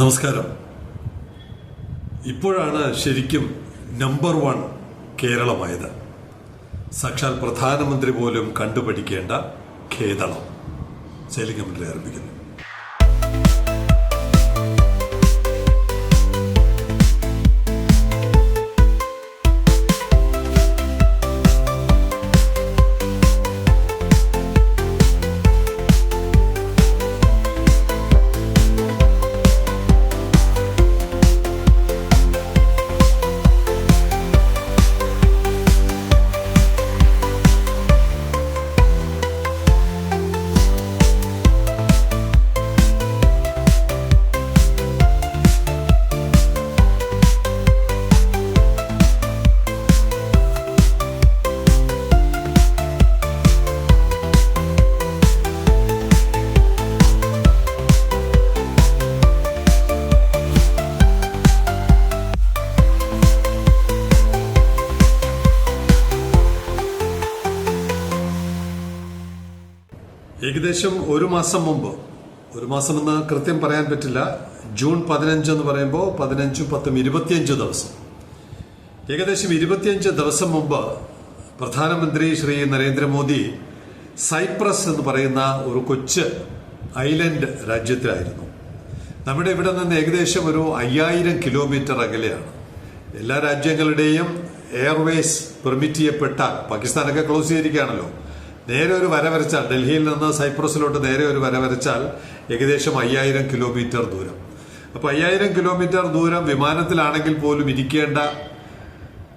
നമസ്കാരം. ഇപ്പോഴാണ് ശരിക്കും നമ്പർ വൺ കേരളമായത്. സാക്ഷാൽ പ്രധാനമന്ത്രി പോലും കണ്ടുപഠിക്കേണ്ട ഖേദളം ശൈലിംഗമന്ത്രി ആരംഭിക്കുന്നു. ഏകദേശം ഒരു മാസം മുമ്പ് ഒരു മാസം എന്ന് കൃത്യം പറയാൻ പറ്റില്ല ജൂൺ പതിനഞ്ച് എന്ന് പറയുമ്പോൾ പതിനഞ്ചും പത്തും ഇരുപത്തിയഞ്ച് ദിവസം. ഏകദേശം ഇരുപത്തിയഞ്ച് ദിവസം മുമ്പ് പ്രധാനമന്ത്രി ശ്രീ നരേന്ദ്രമോദി സൈപ്രസ് എന്ന് പറയുന്ന ഒരു കൊച്ച് ഐലൻഡ് രാജ്യത്തിലായിരുന്നു. നമ്മുടെ ഇവിടെ നിന്ന് ഏകദേശം ഒരു അയ്യായിരം കിലോമീറ്റർ അകലെയാണ്. എല്ലാ രാജ്യങ്ങളുടെയും എയർവേസ് പെർമിറ്റ് ചെയ്യപ്പെട്ട പാകിസ്ഥാനൊക്കെ ക്ലോസ് ചെയ്തിരിക്കുകയാണല്ലോ നേരെ ഒരു വര വരച്ചാൽ ഡൽഹിയിൽ നിന്ന് സൈപ്രസിലോട്ട് നേരെ ഒരു വര വരച്ചാൽ ഏകദേശം അയ്യായിരം കിലോമീറ്റർ ദൂരം. അപ്പൊ അയ്യായിരം കിലോമീറ്റർ ദൂരം വിമാനത്തിലാണെങ്കിൽ പോലും ഇരിക്കേണ്ട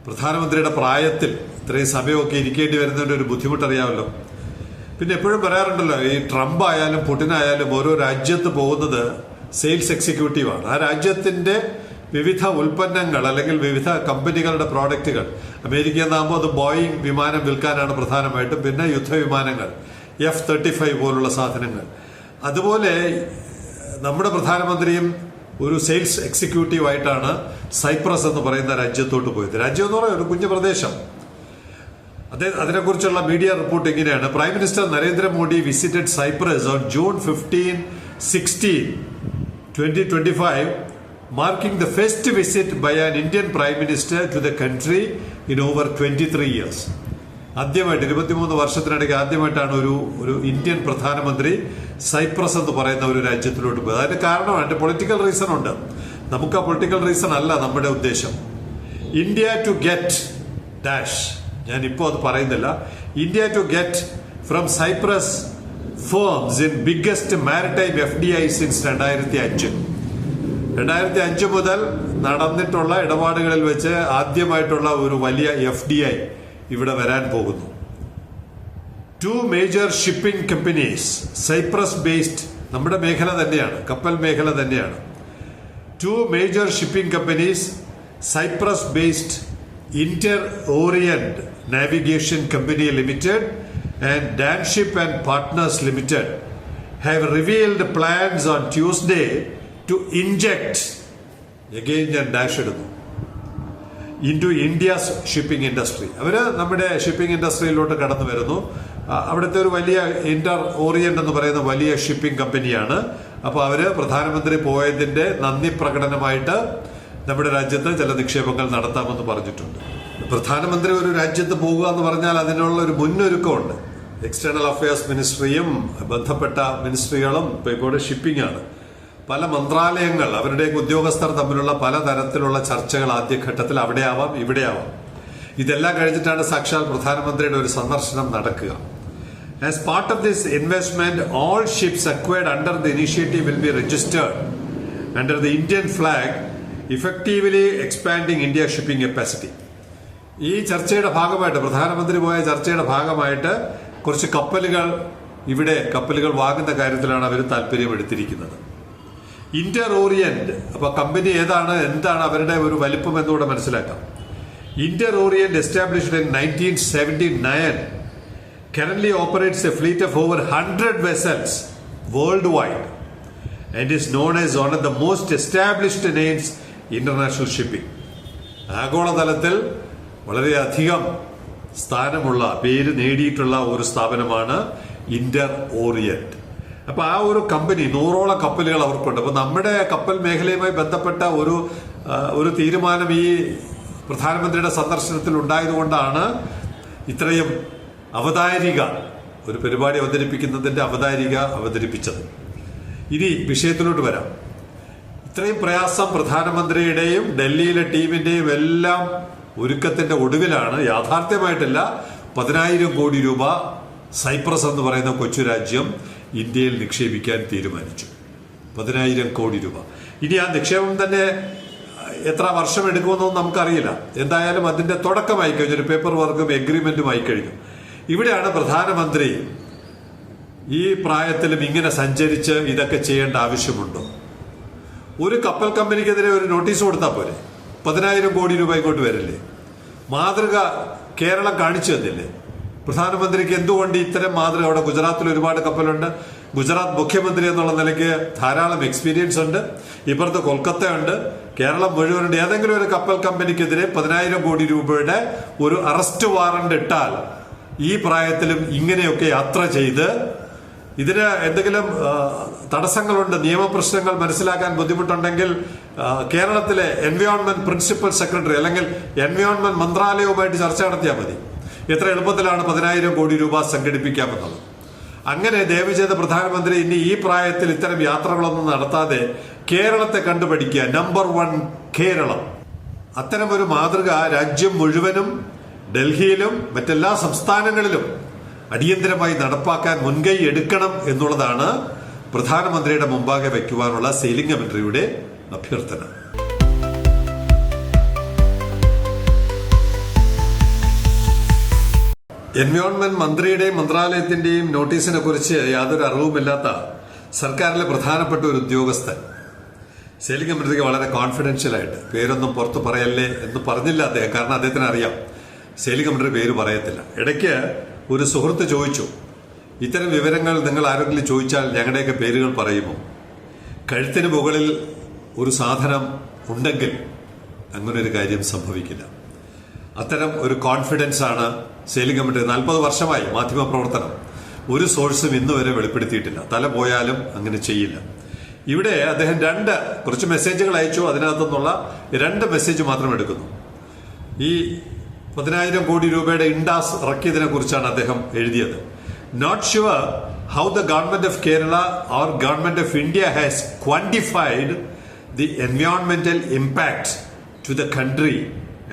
പ്രധാനമന്ത്രിയുടെ പ്രായത്തിൽ ഇത്രയും സമയമൊക്കെ ഇരിക്കേണ്ടി വരുന്നതിന്റെ ഒരു ബുദ്ധിമുട്ടറിയാമല്ലോ. പിന്നെ എപ്പോഴും പറയാറുണ്ടല്ലോ ഈ ട്രംപ് ആയാലും പുടിൻ ആയാലും ഓരോ രാജ്യത്ത് പോകുന്നത് സെയിൽസ് എക്സിക്യൂട്ടീവാണ്. ആ രാജ്യത്തിന്റെ വിവിധ ഉൽപ്പന്നങ്ങൾ അല്ലെങ്കിൽ വിവിധ കമ്പനികളുടെ പ്രോഡക്റ്റുകൾ. അമേരിക്ക എന്നാകുമ്പോൾ അത് ബോയിങ് വിമാനം വിൽക്കാനാണ് പ്രധാനമായിട്ടും. പിന്നെ യുദ്ധവിമാനങ്ങൾ എഫ് തേർട്ടി ഫൈവ് പോലുള്ള സാധനങ്ങൾ. അതുപോലെ നമ്മുടെ പ്രധാനമന്ത്രിയും ഒരു സെയിൽസ് എക്സിക്യൂട്ടീവ് ആയിട്ടാണ് സൈപ്രസ് എന്ന് പറയുന്ന രാജ്യത്തോട്ട് പോയത്. രാജ്യം എന്ന് പറയുന്നത് ഒരു കുഞ്ഞു പ്രദേശം. അതേ അതിനെക്കുറിച്ചുള്ള മീഡിയ റിപ്പോർട്ട് ഇങ്ങനെയാണ്. Prime minister Narendra Modi visited Cyprus on June fifteen sixteen twenty twenty five the first visit by an Indian prime minister to the country in over twenty three years ആദ്യമായിട്ട് ഇരുപത്തിമൂന്ന് വർഷത്തിനിടയ്ക്ക് ആദ്യമായിട്ടാണ് ഒരു ഒരു Indian പ്രധാനമന്ത്രി Cyprus എന്ന് പറയുന്ന ഒരു രാജ്യത്തിലോട്ട് പോയത്. അതിന്റെ കാരണം അതിന്റെ പൊളിറ്റിക്കൽ റീസൺ ഉണ്ട്. നമുക്ക് ആ പൊളിറ്റിക്കൽ റീസൺ അല്ല നമ്മുടെ ഉദ്ദേശം. ഇന്ത്യ ടു ഗെറ്റ് ഡാഷ് ഞാൻ ഇപ്പോൾ അത് പറയുന്നില്ല. India to get from Cyprus firms in biggest maritime F D I since രണ്ടായിരത്തി അഞ്ച്. രണ്ടായിരത്തി അഞ്ച് മുതൽ നടന്നിട്ടുള്ള ഇടപാടുകളിൽ വെച്ച് ആദ്യമായിട്ടുള്ള ഒരു വലിയ എഫ് ഡി ഐ ഇവിടെ വരാൻ പോകുന്നു. Two major shipping companies Cyprus based നമ്മുടെ മേഖല തന്നെയാണ് കപ്പൽ മേഖല തന്നെയാണ്. Two major shipping companies Cyprus based Inter Orient Navigation Company Limited and Danship and Partners Limited have revealed plans on Tuesday to inject again ഞാൻ ഡാഷ് എടുത്തു into India's shipping industry അവർ നമ്മുടെ ഷിപ്പിംഗ് ഇൻഡസ്ട്രിയിലോട്ട് കടന്നു വരുന്നു. അവിടുത്തെ ഒരു വലിയ Inter orient എന്ന് പറയുന്ന വലിയ ഷിപ്പിംഗ് കമ്പനിയാണ് അപ്പോൾ അവർ പ്രധാനമന്ത്രി പോയതിന്റെ നന്ദി പ്രകടനമായിട്ട് നമ്മുടെ രാജ്യത്ത് ചില നിക്ഷേപങ്ങൾ നടത്താമെന്ന് പറഞ്ഞിട്ടുണ്ട്. പ്രധാനമന്ത്രി ഒരു രാജ്യത്ത് പോകുക എന്ന് പറഞ്ഞാൽ അതിനുള്ള ഒരു മുന്നൊരുക്കമുണ്ട്. എക്സ്റ്റേണൽ അഫയേഴ്സ് മിനിസ്ട്രിയും ബന്ധപ്പെട്ട മിനിസ്ട്രികളും ഇപ്പോൾ ഇപ്പോൾ ഷിപ്പിംഗ് ആണ്. പല മന്ത്രാലയങ്ങൾ അവരുടെ ഉദ്യോഗസ്ഥർ തമ്മിലുള്ള പല തരത്തിലുള്ള ചർച്ചകൾ ആദ്യഘട്ടത്തിൽ അവിടെ ആവാം ഇവിടെ ആവാം ഇതെല്ലാം കഴിഞ്ഞിട്ടാണ് സാക്ഷാൽ പ്രധാനമന്ത്രിയുടെ ഒരു സന്ദർശനം നടക്കുക. As part of this investment all ships acquired under the initiative will be registered under the Indian flag effectively expanding India shipping capacity ഈ ചർച്ചയുടെ ഭാഗമായിട്ട് പ്രധാനമന്ത്രി പോയ ചർച്ചയുടെ ഭാഗമായിട്ട് കുറച്ച് കപ്പലുകൾ ഇവിടെ കപ്പലുകൾ വാങ്ങുന്ന കാര്യത്തിലാണ് അവർ താല്പര്യം എടുത്തിരിക്കുന്നത് ഇന്റർ ഓറിയന്റ് അപ്പൊ കമ്പനി ഏതാണ് എന്താണ് അവരുടെ ഒരു വലിപ്പം എന്നുകൂടെ മനസ്സിലാക്കാം. Inter Orient established in nineteen seventy nine current operates a fleet of over hundred vessels world wide and is known as one of the most established names international shipping ആഗോളതലത്തിൽ വളരെയധികം സ്ഥാനമുള്ള പേര് നേടിയിട്ടുള്ള ഒരു സ്ഥാപനമാണ് ഇന്റർ ഓറിയന്റ് അപ്പൊ ആ ഒരു company നൂറോളം കപ്പലുകൾ അവർക്കുണ്ട്. അപ്പൊ നമ്മുടെ കപ്പൽ മേഖലയുമായി ബന്ധപ്പെട്ട ഒരു ഒരു തീരുമാനം ഈ പ്രധാനമന്ത്രിയുടെ സന്ദർശനത്തിൽ ഉണ്ടായതുകൊണ്ടാണ് ഇത്രയും അവതാരിക ഒരു പരിപാടി അവതരിപ്പിക്കുന്നതിന്റെ അവതാരിക അവതരിപ്പിച്ചത്. ഇനി വിഷയത്തിലോട്ട് വരാം. ഇത്രയും പ്രയാസം പ്രധാനമന്ത്രിയുടെയും ഡൽഹിയിലെ ടീമിന്റെയും എല്ലാം ഒരുക്കത്തിന്റെ ഒടുവിലാണ് യാഥാർത്ഥ്യമായിട്ടില്ല പതിനായിരം കോടി രൂപ സൈപ്രസ് എന്ന് പറയുന്ന കൊച്ചു രാജ്യം ഇന്ത്യയിൽ നിക്ഷേപിക്കാൻ തീരുമാനിച്ചു. പതിനായിരം കോടി രൂപ. ഇനി ആ നിക്ഷേപം തന്നെ എത്ര വർഷം എടുക്കുമെന്നൊന്നും നമുക്കറിയില്ല. എന്തായാലും അതിന്റെ തുടക്കമായി കഴിഞ്ഞു. ഒരു പേപ്പർ വർക്കും എഗ്രിമെന്റും ആയി കഴിഞ്ഞു. ഇവിടെയാണ് പ്രധാനമന്ത്രി ഈ പ്രായത്തിലും ഇങ്ങനെ സഞ്ചരിച്ച് ഇതൊക്കെ ചെയ്യേണ്ട ആവശ്യമുണ്ടോ? ഒരു കപ്പൽ കമ്പനിക്കെതിരെ ഒരു നോട്ടീസ് കൊടുത്താൽ പോരെ? പതിനായിരം കോടി രൂപ ഇങ്ങോട്ട് വരില്ലേ? മാതൃക കേരളം കാണിച്ചു തന്നില്ലേ? പ്രധാനമന്ത്രിക്ക് എന്തുകൊണ്ട് ഇത്തരം മാതൃക അവിടെ ഗുജറാത്തിൽ ഒരുപാട് കപ്പലുണ്ട്? ഗുജറാത്ത് മുഖ്യമന്ത്രി എന്നുള്ള നിലയ്ക്ക് ധാരാളം എക്സ്പീരിയൻസ് ഉണ്ട്. ഇപ്പുറത്ത് കൊൽക്കത്ത ഉണ്ട് കേരളം മുഴുവനുണ്ട്. ഏതെങ്കിലും ഒരു കപ്പൽ കമ്പനിക്കെതിരെ പതിനായിരം കോടി രൂപയുടെ ഒരു അറസ്റ്റ് വാറണ്ട് ഇട്ടാൽ ഈ പ്രായത്തിലും ഇങ്ങനെയൊക്കെ യാത്ര ചെയ്ത് ഇതിന് എന്തെങ്കിലും തടസ്സങ്ങളുണ്ട് നിയമപ്രശ്നങ്ങൾ മനസ്സിലാക്കാൻ ബുദ്ധിമുട്ടുണ്ടെങ്കിൽ കേരളത്തിലെ എൻവയോൺമെന്റ് പ്രിൻസിപ്പൽ സെക്രട്ടറി അല്ലെങ്കിൽ എൻവയോൺമെന്റ് മന്ത്രാലയവുമായിട്ട് ചർച്ച നടത്തിയാൽ മതി. എത്ര എളുപ്പത്തിലാണ് പതിനായിരം കോടി രൂപ സംഘടിപ്പിക്കാമെന്നത്? അങ്ങനെ ദയവ് ചെയ്ത പ്രധാനമന്ത്രി ഇനി ഈ പ്രായത്തിൽ ഇത്തരം യാത്രകളൊന്നും നടത്താതെ കേരളത്തെ കണ്ടുപഠിക്കുക. Number one Keralam. അത്തരം ഒരു മാതൃക രാജ്യം മുഴുവനും ഡൽഹിയിലും മറ്റെല്ലാ സംസ്ഥാനങ്ങളിലും അടിയന്തരമായി നടപ്പാക്കാൻ മുൻകൈ എടുക്കണം എന്നുള്ളതാണ് പ്രധാനമന്ത്രിയുടെ മുമ്പാകെ വയ്ക്കുവാനുള്ള സെയിലിംഗ് കമന്ററിയുടെ അഭ്യർത്ഥന. എൻവയോൺമെന്റ് മന്ത്രിയുടെയും മന്ത്രാലയത്തിന്റെയും നോട്ടീസിനെ കുറിച്ച് യാതൊരു അറിവുമില്ലാത്ത സർക്കാരിലെ പ്രധാനപ്പെട്ട ഒരു ഉദ്യോഗസ്ഥൻ. സേലിംഗം കമ്പനിക്ക് വളരെ കോൺഫിഡൻഷ്യലായിട്ട് പേരൊന്നും പുറത്ത് പറയല്ലേ എന്ന് പറഞ്ഞില്ല അദ്ദേഹം. കാരണം അദ്ദേഹത്തിന് അറിയാം. സെയിലിംഗ് കമ്പനി പേര് പറയത്തില്ല. ഇടയ്ക്ക് ഒരു സുഹൃത്ത് ചോദിച്ചു ഇത്തരം വിവരങ്ങൾ നിങ്ങൾ ആരെങ്കിലും ചോദിച്ചാൽ ഞങ്ങളുടെയൊക്കെ പേരുകൾ പറയുമോ? കഴുത്തിന് മുകളിൽ ഒരു സാധനം ഉണ്ടെങ്കിൽ അങ്ങനെ ഒരു കാര്യം സംഭവിക്കില്ല. അത്തരം ഒരു കോൺഫിഡൻസ് ആണ് സെയിലിംഗ് കമ്മിറ്റി നാൽപ്പത് വർഷമായി മാധ്യമ പ്രവർത്തനം. ഒരു സോഴ്സും ഇന്ന് വരെ വെളിപ്പെടുത്തിയിട്ടില്ല. തല പോയാലും അങ്ങനെ ചെയ്യില്ല. ഇവിടെ അദ്ദേഹം രണ്ട് കുറച്ച് മെസ്സേജുകൾ അയച്ചു. അതിനകത്തു നിന്നുള്ള രണ്ട് മെസ്സേജ് മാത്രം എടുക്കുന്നു. ഈ പതിനായിരം കോടി രൂപയുടെ ഇൻഡാസ് ഇറക്കിയതിനെ കുറിച്ചാണ് അദ്ദേഹം എഴുതിയത്. Not sure how the government of Kerala or government of India has quantified the എൻവയോൺമെന്റൽ impact to the country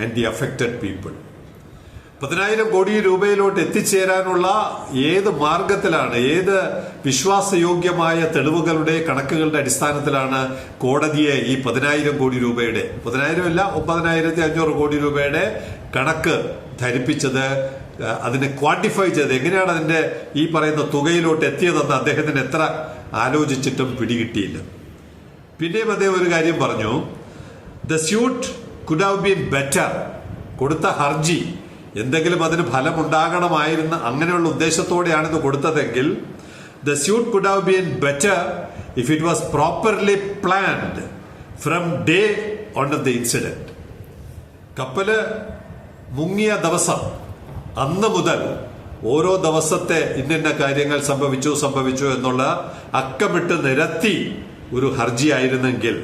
and the affected people പതിനായിരം കോടി രൂപയിലോട്ട് എത്തിച്ചേരാനുള്ള ഏത് മാർഗത്തിലാണ് ഏത് വിശ്വാസയോഗ്യമായ തെളിവുകളുടെ കണക്കുകളുടെ അടിസ്ഥാനത്തിലാണ് കോടതിയെ ഈ പതിനായിരം കോടി രൂപയുടെ പതിനായിരം അല്ല ഒമ്പതിനായിരത്തി അഞ്ഞൂറ് കോടി രൂപയുടെ കണക്ക് ധരിപ്പിച്ചത് അതിനെ ക്വാണ്ടിഫൈ ചെയ്ത് എങ്ങനെയാണ് അതിന്റെ ഈ പറയുന്ന തുകയിലോട്ട് എത്തിയതെന്ന് അദ്ദേഹത്തിന് എത്ര ആലോചിച്ചിട്ടും പിടികിട്ടിയില്ല. പിന്നെയും അദ്ദേഹം ഒരു കാര്യം പറഞ്ഞു the suit could have been better കൊടുത്ത ഹർജി എന്തെങ്കിലും അതിന് ഫലമുണ്ടാകണമായിരുന്ന അങ്ങനെയുള്ള ഉദ്ദേശത്തോടെയാണ് ഇത് കൊടുത്തതെങ്കിൽ the suit could have been better if it was properly planned from day one the incident കപ്പൽ മുങ്ങിയ ദിവസം അന്ന് മുതൽ ഓരോ ദിവസത്തെ ഇന്നിന്ന കാര്യങ്ങൾ സംഭവിച്ചു സംഭവിച്ചു എന്നുള്ള അക്കമിട്ട് നിരത്തി ഒരു ഹർജി ആയിരുന്നെങ്കിൽ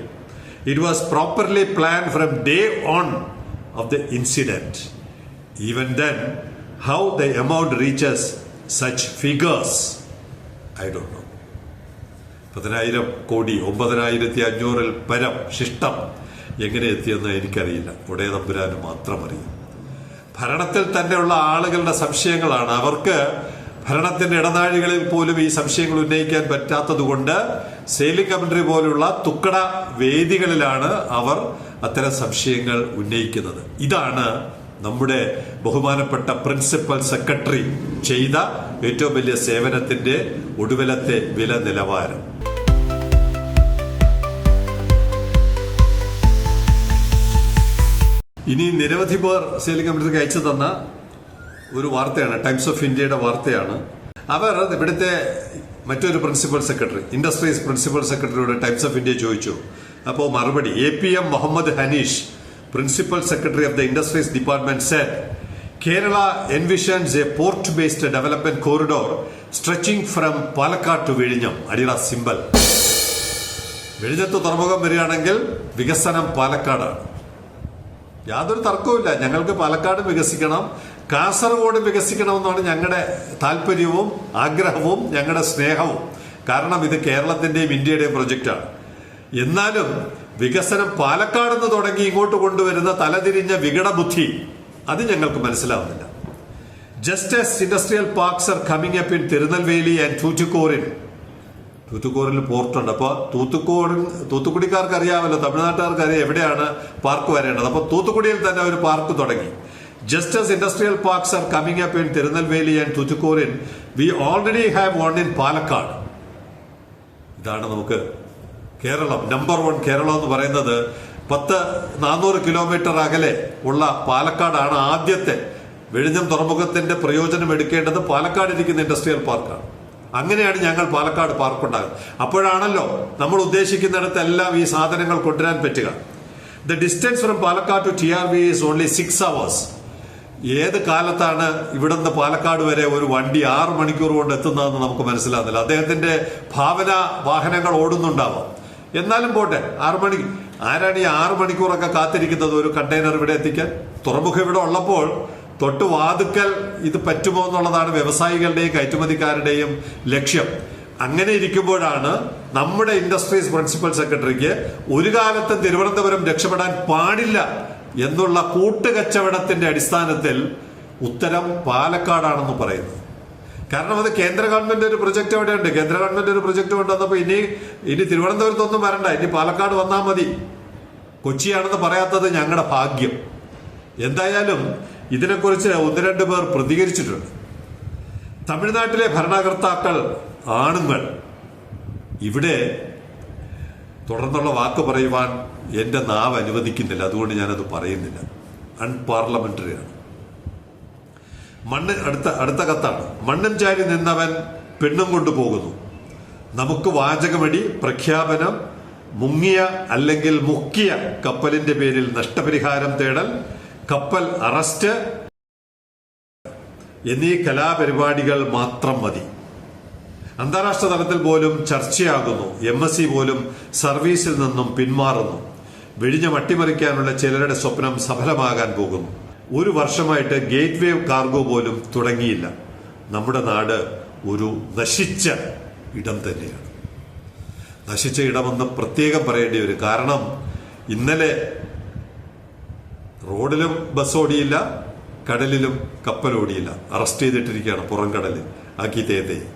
it was properly plan from day one of the incident even then, how the amount reaches such figures, I don't know. പതിനായിരം കോടി ഒമ്പതിനായിരത്തി അഞ്ഞൂറിൽ പരം ശിഷ്ടം എങ്ങനെ എത്തിയെന്ന് എനിക്കറിയില്ല. ഉടയ തമ്പുരാന് മാത്രം അറിയാം ഭരണത്തിൽ തന്നെയുള്ള ആളുകളുടെ സംശയങ്ങളാണ്. അവർക്ക് ഭരണത്തിന്റെ ഇടനാഴികളിൽ പോലും ഈ സംശയങ്ങൾ ഉന്നയിക്കാൻ പറ്റാത്തതുകൊണ്ട് സെയിലിംഗ് കമന്ററി പോലുള്ള തുക്കട വേദികളിലാണ് അവർ അത്തരം സംശയങ്ങൾ ഉന്നയിക്കുന്നത്. ഇതാണ് നമ്മുടെ ബഹുമാനപ്പെട്ട പ്രിൻസിപ്പൽ സെക്രട്ടറി ചെയ്ത ഏറ്റവും വലിയ സേവനത്തിന്റെ ഒടുവിലത്തെ വില നിലവാരം. ഇനി നിരവധി പേർ സേലിംഗ് കമ്പനിക്ക് അയച്ചു തന്ന ഒരു വാർത്തയാണ് ടൈംസ് ഓഫ് ഇന്ത്യയുടെ വാർത്തയാണ്. അവർ ഇവിടുത്തെ മറ്റൊരു പ്രിൻസിപ്പൽ സെക്രട്ടറി ഇൻഡസ്ട്രീസ് പ്രിൻസിപ്പൽ സെക്രട്ടറിയോട് ടൈംസ് ഓഫ് ഇന്ത്യ ചോദിച്ചു. അപ്പോൾ മറുപടി A P M Muhammad Hanish principal secretary of the industries department said Kerala envisions a based development corridor stretching from Palakkad to വിഴിഞ്ഞം. അടിയുടെ സിമ്പൽ. വിഴിഞ്ഞത്ത് തുറമുഖം വരികയാണെങ്കിൽ വികസനം പാലക്കാടാണ്. യാതൊരു തർക്കവുമില്ല. ഞങ്ങൾക്ക് പാലക്കാട് വികസിക്കണം. കാസർഗോഡ് വികസിക്കണമെന്നാണ് ഞങ്ങളുടെ താല്പര്യവും ആഗ്രഹവും ഞങ്ങളുടെ സ്നേഹവും. കാരണം ഇത് കേരളത്തിന്റെയും ഇന്ത്യയുടെയും പ്രൊജക്റ്റാണ് എന്നാലും വികസനം പാലക്കാട് നിന്ന് തുടങ്ങി ഇങ്ങോട്ട് കൊണ്ടുവരുന്ന തലതിരിഞ്ഞ വികടബുദ്ധി അത് ഞങ്ങൾക്ക് മനസ്സിലാവുന്നില്ല. Just as industrial parks are coming up in Tirunelveli and Tuticorin തൂത്തുക്കോറിൽ പോർട്ടുണ്ട് അപ്പോൾ തൂത്തുക്കോടി തൂത്തുക്കുടിക്കാർക്ക് അറിയാമല്ലോ. തമിഴ്നാട്ടുകാർക്ക് അറിയാം എവിടെയാണ് പാർക്ക് വരേണ്ടത്. അപ്പോൾ തൂത്തുക്കുടിയിൽ തന്നെ ഒരു പാർക്ക് തുടങ്ങി. Just as industrial parks are coming up in Tirunelveli and Tuticorin we already have one in Palakkad ഇതാണ് നമുക്ക് കേരളം നമ്പർ വൺ കേരളം എന്ന് പറയുന്നത് പത്ത് നാനൂറ് കിലോമീറ്റർ അകലെ ഉള്ള പാലക്കാടാണ് ആദ്യത്തെ വിഴിഞ്ഞം തുറമുഖത്തിന്റെ പ്രയോജനം എടുക്കേണ്ടത് പാലക്കാട് ഇരിക്കുന്ന ഇൻഡസ്ട്രിയൽ പാർക്കാണ് അങ്ങനെയാണ് ഞങ്ങൾ പാലക്കാട് പാർക്ക് ഉണ്ടാകുന്നത്. അപ്പോഴാണല്ലോ നമ്മൾ ഉദ്ദേശിക്കുന്നിടത്തെല്ലാം ഈ സാധനങ്ങൾ കൊണ്ടുവരാൻ പറ്റുക. The distance from Palakkad to T R V is only six hours ഏത് കാലത്താണ് ഇവിടുന്ന് പാലക്കാട് വരെ ഒരു വണ്ടി ആറ് മണിക്കൂർ കൊണ്ട് എത്തുന്നതെന്ന് നമുക്ക് മനസ്സിലാകുന്നില്ല. അദ്ദേഹത്തിന്റെ ഭാവന വാഹനങ്ങൾ ഓടുന്നുണ്ടാവാം. എന്നാലും പോട്ടെ ആറ് മണി. ആരാണ് ഈ ആറ് മണിക്കൂറൊക്കെ കാത്തിരിക്കുന്നത് ഒരു കണ്ടെയ്നർ ഇവിടെ എത്തിക്കാൻ? തുറമുഖം ഇവിടെ ഉള്ളപ്പോൾ തൊട്ട് വാതുക്കൽ ഇത് പറ്റുമോ എന്നുള്ളതാണ് വ്യവസായികളുടെയും കയറ്റുമതിക്കാരുടെയും ലക്ഷ്യം. അങ്ങനെ ഇരിക്കുമ്പോഴാണ് നമ്മുടെ ഇൻഡസ്ട്രീസ് പ്രിൻസിപ്പൽ സെക്രട്ടറിക്ക് ഒരു കാലത്ത് തിരുവനന്തപുരം രക്ഷപ്പെടാൻ പാടില്ല എന്നുള്ള കൂട്ടുകച്ചവടത്തിന്റെ അടിസ്ഥാനത്തിൽ ഉത്തരം പാലക്കാടാണെന്ന് പറയുന്നത് കാരണം അത് കേന്ദ്ര ഗവൺമെന്റ് ഒരു പ്രൊജക്ട് അവിടെ ഉണ്ട് കേന്ദ്ര ഗവൺമെന്റ് ഒരു പ്രൊജക്ട് കൊണ്ടുവന്നപ്പോ ഇനി ഇനി തിരുവനന്തപുരത്തൊന്നും വരണ്ട. ഇനി പാലക്കാട് വന്നാൽ മതി. കൊച്ചിയാണെന്ന് പറയാത്തത് ഞങ്ങളുടെ ഭാഗ്യം. എന്തായാലും ഇതിനെക്കുറിച്ച് ഒന്ന് രണ്ട് പേർ പ്രതികരിച്ചിട്ടുണ്ട്. തമിഴ്നാട്ടിലെ ഭരണകർത്താക്കൾ ആണുങ്ങൾ. ഇവിടെ തുടർന്നുള്ള വാക്ക് പറയുവാൻ എന്റെ നാവ് അനുവദിക്കുന്നില്ല. അതുകൊണ്ട് ഞാനത് പറയുന്നില്ല. അൺപാർലമെന്ററിയാണ്. മണ്ണ് അടുത്ത അടുത്ത കത്താണ്. മണ്ണും ചാരി നിന്നവൻ പെണ്ണും കൊണ്ടുപോകുന്നു നമുക്ക് വാചകമടി പ്രഖ്യാപനം മുങ്ങിയ അല്ലെങ്കിൽ മുക്കിയ കപ്പലിന്റെ പേരിൽ നഷ്ടപരിഹാരം തേടൽ കപ്പൽ അറസ്റ്റ് എന്നീ കലാപരിപാടികൾ മാത്രം മതി. അന്താരാഷ്ട്ര തലത്തിൽ പോലും ചർച്ചയാകുന്നു. എം എസ് സി പോലും സർവീസിൽ നിന്നും പിന്മാറുന്നു. വെടിഞ്ഞം അട്ടിമറിക്കാനുള്ള ചിലരുടെ സ്വപ്നം സഫലമാകാൻ പോകുന്നു. ഒരു വർഷമായിട്ട് ഗേറ്റ് വേവ് കാർഗോ പോലും തുടങ്ങിയില്ല. നമ്മുടെ നാട് ഒരു നശിച്ച ഇടം തന്നെയാണ്. നശിച്ച ഇടമെന്ന് പ്രത്യേകം പറയേണ്ടി വരും. കാരണം ഇന്നലെ റോഡിലും ബസ് ഓടിയില്ല കടലിലും കപ്പലോടിയില്ല അറസ്റ്റ് ചെയ്തിട്ടിരിക്കുകയാണ് പുറം കടലിൽ ആക്കി തേതേ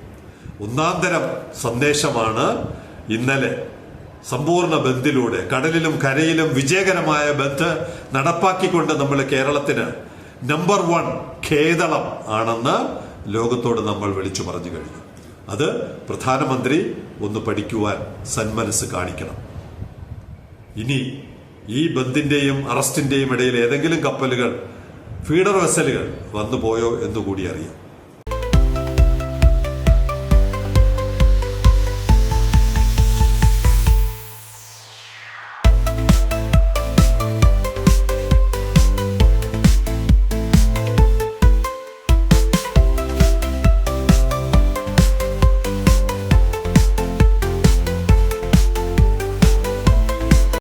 ഒന്നാം തരം സന്ദേശമാണ് ഇന്നലെ സമ്പൂർണ ബന്ദിലൂടെ കടലിലും കരയിലും വിജയകരമായ ബന്ദ് നടപ്പാക്കിക്കൊണ്ട് നമ്മൾ കേരളത്തിന് നമ്പർ വൺ ഖേദളം ആണെന്ന് ലോകത്തോട് നമ്മൾ വിളിച്ചു പറഞ്ഞു കഴിഞ്ഞു. അത് പ്രധാനമന്ത്രി ഒന്ന് പഠിക്കുവാൻ സന്മനസ് കാണിക്കണം. ഇനി ഈ ബന്ദിന്റെയും അറസ്റ്റിന്റെയും ഇടയിൽ ഏതെങ്കിലും കപ്പലുകൾ ഫീഡർ വെസലുകൾ വന്നു പോയോ എന്നുകൂടി അറിയാം.